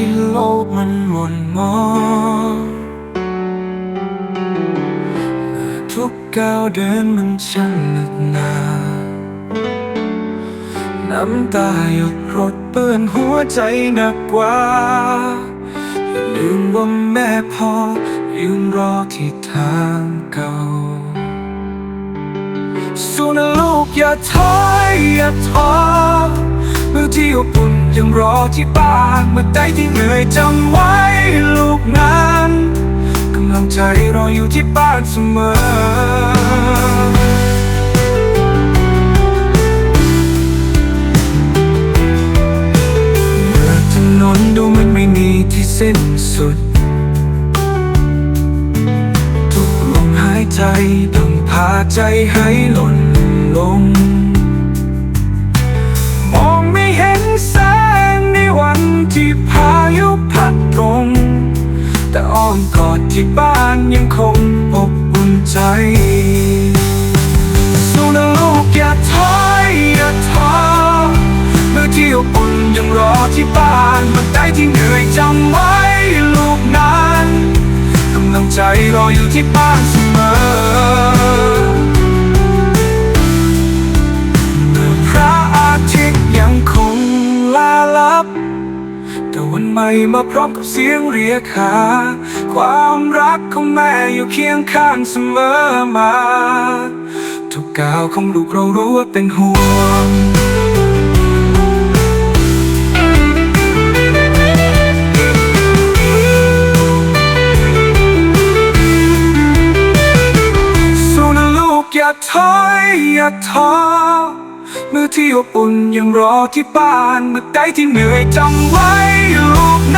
ที่โลกมันหม่นมองทุกก้าวเดินมันช่างหนักหนาน้ำตาหยดรดเปื้อนหัวใจหนักกว่าอย่าลืมว่าแม่พ่อยืนรอที่ทางเก่าสู้นะลูกอย่าถอยอย่าท้อมือที่อบอุ่น ยังรอที่บ้านเมื่อใดที่เหนื่อยจำไว้ลูกนั้นกำลังใจรออยู่ที่บ้านเสมออถนนดูมันไม่มีที่สิ้นสุด ทุกลมหายใจต้องพาใจให้หล่นลง อ้อมกอดที่บ้านยังคงอบอุ่นใจสู้นะลูกอย่าท้ออย่าท้อเมื่อที่อบอุ่นยังรอที่บ้านเมื่อใดที่เหนื่อยจำไว้ลูกนั้นกำลังใจรออยู่ที่บ้านเสมอ หม่มาพร้อมกับเสียงเรียกหา ความรักของแม่อยู่เคียงข้างเสมอมา ทุกก้าวของลูกเรารู้ว่าเป็นห่วงสู้นะลูกอย่าถอยอย่าท้อมือที่อบอุ่นยังรอที่บ้านเมื่อใดที่เหนื่อยจำไว้ ลูกนะ